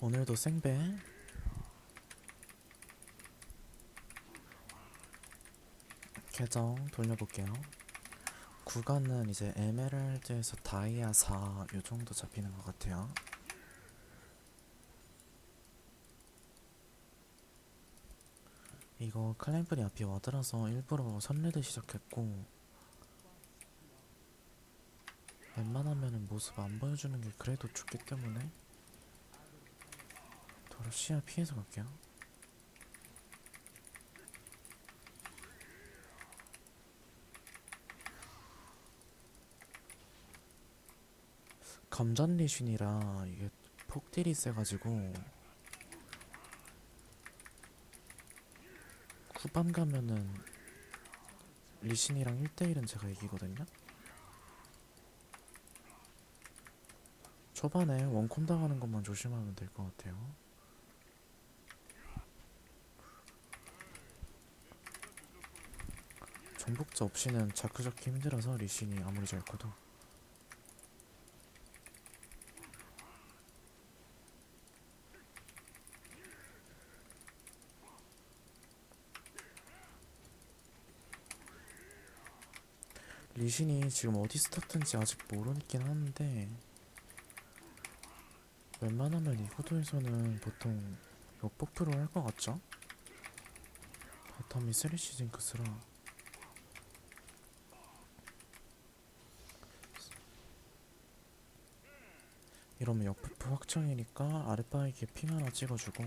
오늘도 생배 계정 돌려볼게요. 구간은 이제 에메랄드에서 다이아 4 요정도 잡히는 것 같아요. 이거 클램프리 앞이 와드라서 일부러 선레드 시작했고 웬만하면은 모습 안 보여주는 게 그래도 좋기 때문에 도로 시야 피해서 갈게요. 감전 리신이라 이게 폭딜이 세가지고 후반 가면은 리신이랑 1대1은 제가 이기거든요. 초반에 원콤 당하는 것만 조심하면 될 것 같아요. 정복자 없이는 자크 잡기 힘들어서 리신이 아무리 잘 커도 리신이 지금 어디 스타트인지 아직 모르긴 하는데 웬만하면 이 호도에서는 보통 역복 프로 할 것 같죠? 바텀이 쓰리시 징크스라 이러면 역부프 확정이니까 아랫바위에 핑 하나 찍어주고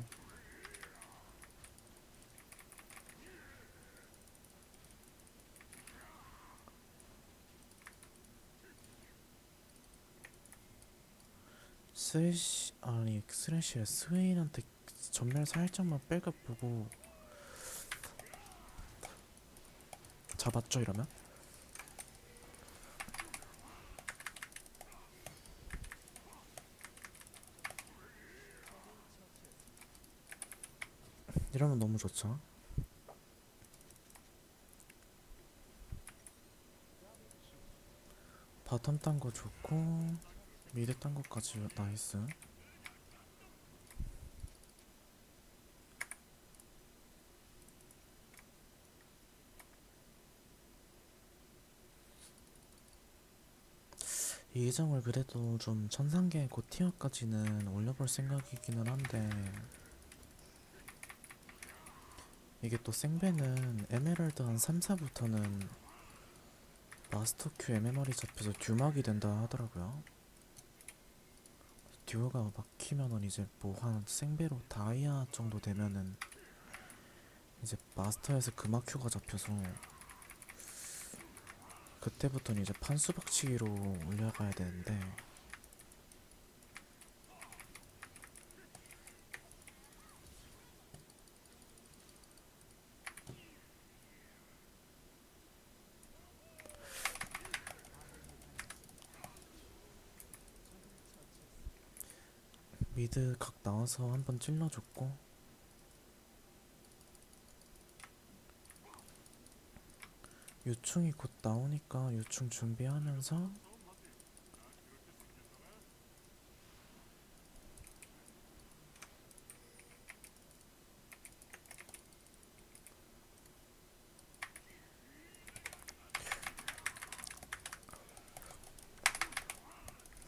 스레시 아니 스레시가 스웨인한테 전멸 살짝만 빼가 보고 잡았죠 이러면? 이러면 너무 좋죠. 바텀 딴 거 좋고 미드 딴 거까지 나이스. 이 계정을 그래도 좀 천상계 고티어까지는 올려볼 생각이기는 한데 이게 또 생배는 에메랄드 한 3, 4부터는 마스터 큐 MMR이 잡혀서 듀막이 된다 하더라고요. 듀오가 막히면은 이제 뭐 한 생배로 다이아 정도 되면은 이제 마스터에서 금화 큐가 잡혀서 그때부터는 이제 판수박치기로 올려가야 되는데 미드 각 나와서 한번 찔러줬고 유충이 곧 나오니까 유충 준비하면서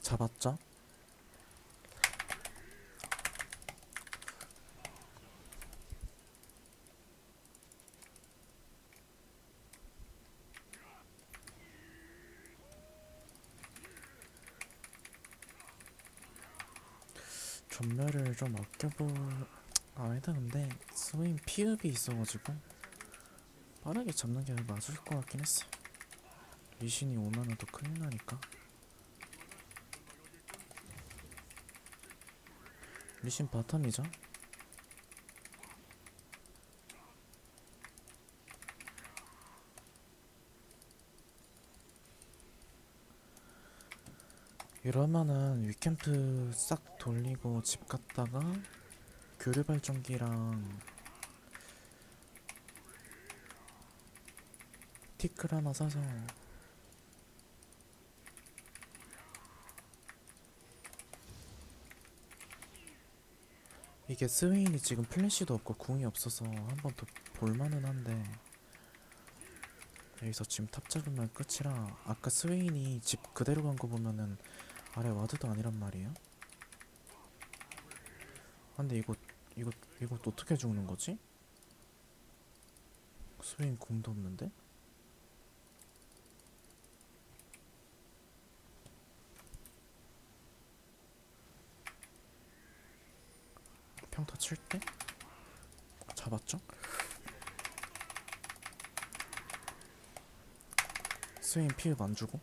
잡았죠? 전멸을 좀 아껴볼 아니다 근데 스웨인 피읍이 있어가지고 빠르게 잡는 게 맞을 것 같긴 했어. 리신이 오면은 더 큰일 나니까. 리신 바텀이죠 이러면은 위캠프 싹 돌리고 집 갔다가 교류 발전기랑 티클 하나 사서 이게 스웨인이 지금 플래시도 없고 궁이 없어서 한 번 더 볼만은 한데 여기서 지금 탑 잡으면 끝이라 아까 스웨인이 집 그대로 간 거 보면은 아래 와드도 아니란 말이에요. 아, 근데 이거 이거 이거 어떻게 죽는 거지? 스웨인 궁도 없는데? 평타 칠 때? 잡았죠? 스웨인 피해 안 주고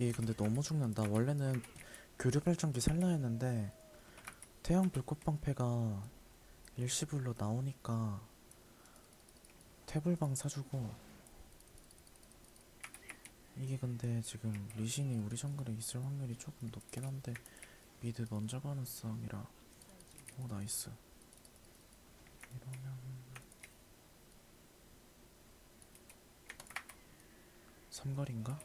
얘 근데 너무 죽는다 원래는 교류 발전기 살라 했는데 태양 불꽃방패가 일시불로 나오니까 태블방 사주고 이게 근데 지금 리신이 우리 정글에 있을 확률이 조금 높긴 한데 미드 먼저 가는 싸움이라 오 나이스 이러면 삼거리인가?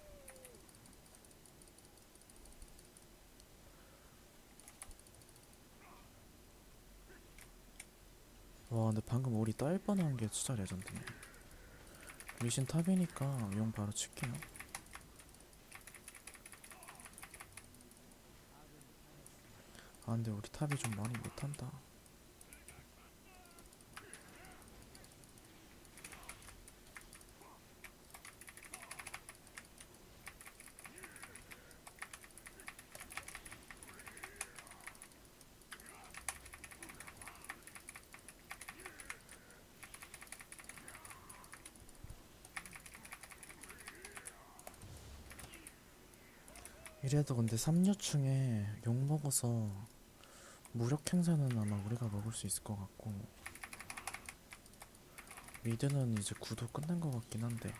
와 근데 방금 우리 딸 뻔한 게 진짜 레전드네. 리신 탑이니까 용 바로 칠게요. 아 근데 우리 탑이 좀 많이 못한다 이래도 근데 3류충에 욕 먹어서 무력 행사는 아마 우리가 먹을 수 있을 것 같고 미드는 이제 구도 끝난 것 같긴 한데.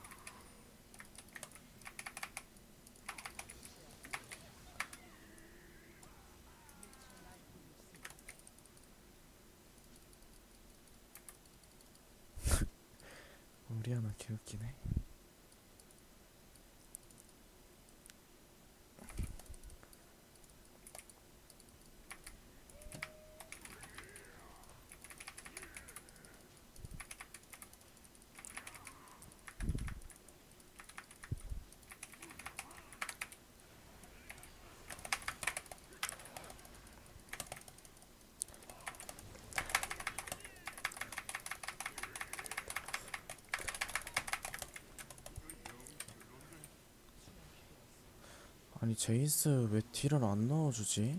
우리 하나 개웃기네 아니 제이스 왜 딜을 안 넣어주지?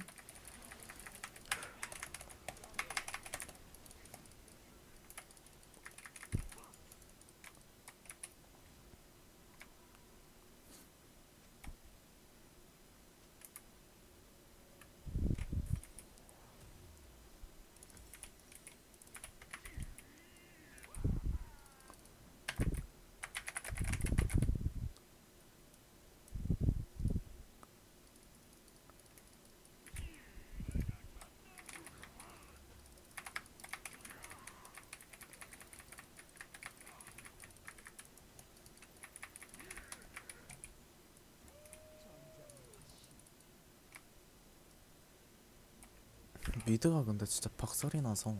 미드가 근데 진짜 박살이 나서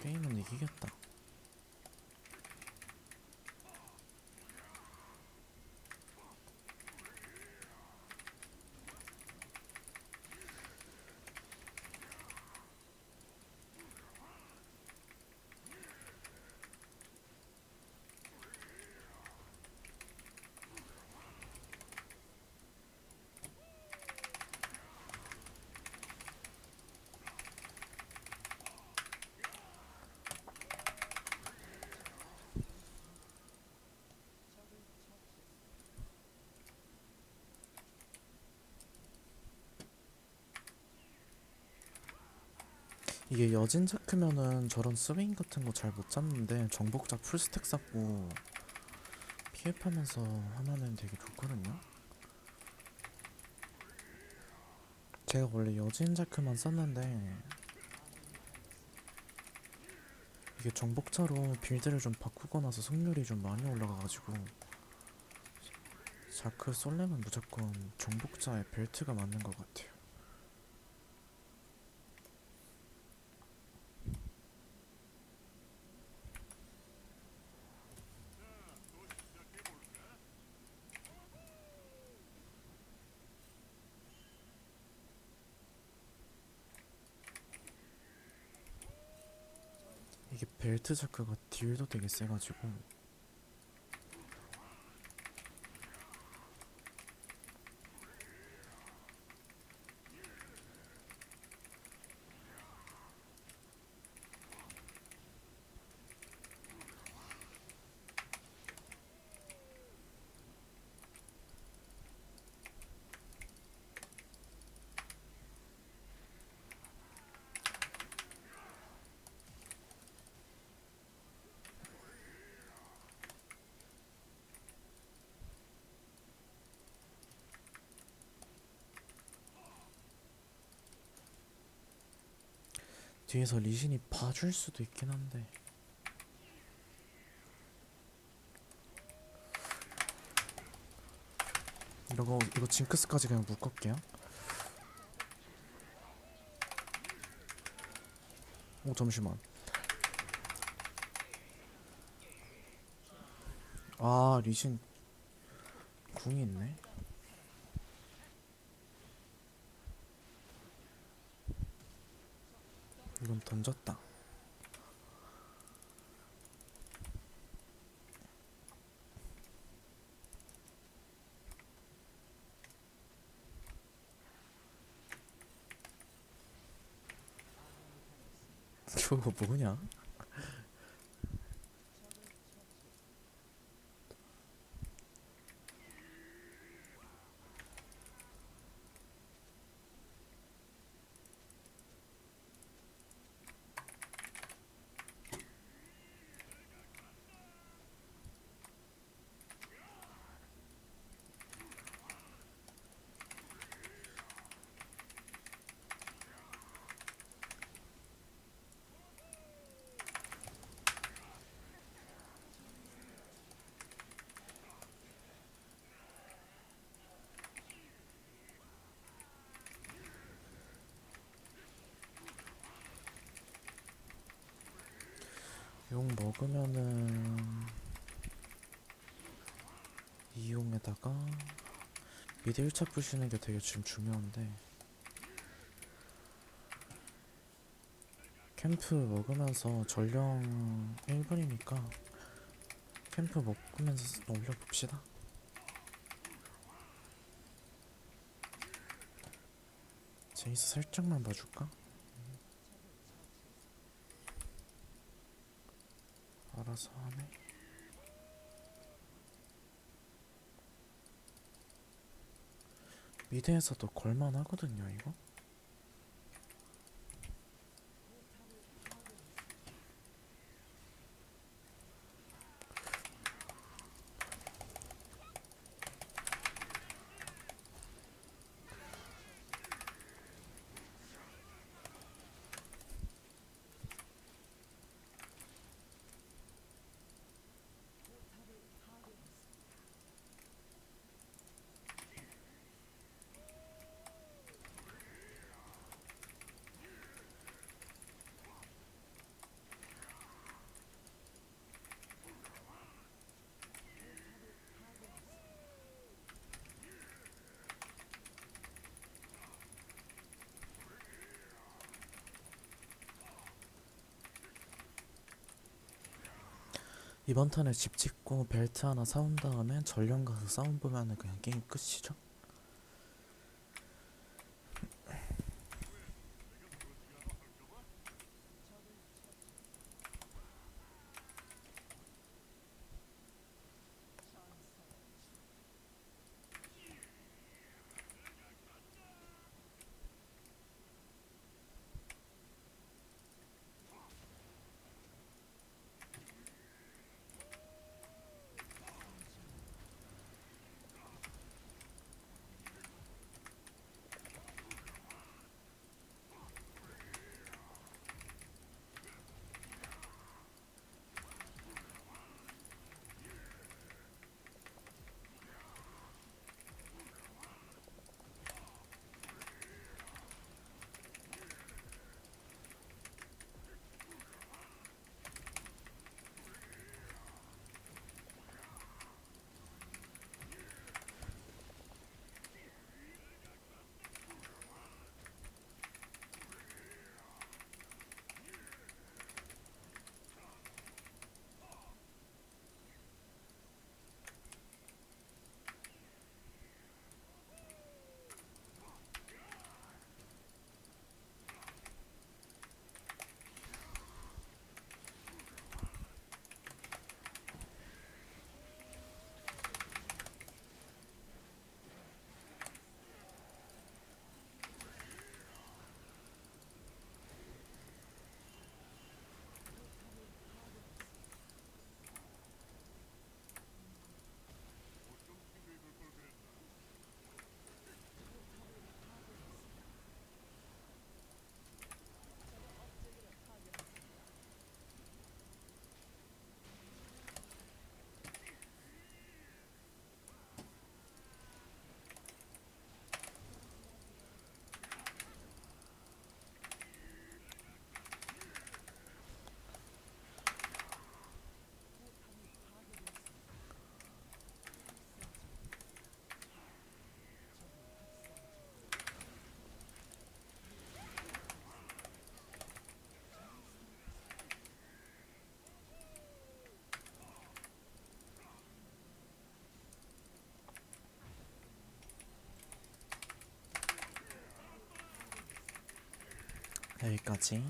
게임은 이기겠다. 이게 여진 자크면은 저런 스윙 같은 거 잘 못 잡는데 정복자 풀스택 쌓고 피흡하면서 하면은 되게 좋거든요. 제가 원래 여진 자크만 썼는데 이게 정복자로 빌드를 좀 바꾸고 나서 승률이 좀 많이 올라가가지고 자크 솔렘은 무조건 정복자의 벨트가 맞는 것 같아요. 이게 벨트 자크가 딜도 되게 세가지고 뒤에서 리신이 봐줄 수도 있긴 한데 이거 이거 징크스까지 그냥 묶을게요. 오 잠시만. 아 리신 궁이 있네. 이건 던졌다. 저거 뭐냐? 용 먹으면은 이용에다가 미드 1차 부시는 게 되게 지금 중요한데 캠프 먹으면서 전령 1분이니까 캠프 먹으면서 올려봅시다 제이스 살짝만 봐줄까? 알아서 하네. 미드에서도 걸만 하거든요, 이거. 이번 턴에 집 짓고 벨트 하나 사온 다음에 전령 가서 싸움 보면은 그냥 게임 끝이죠. 여기까지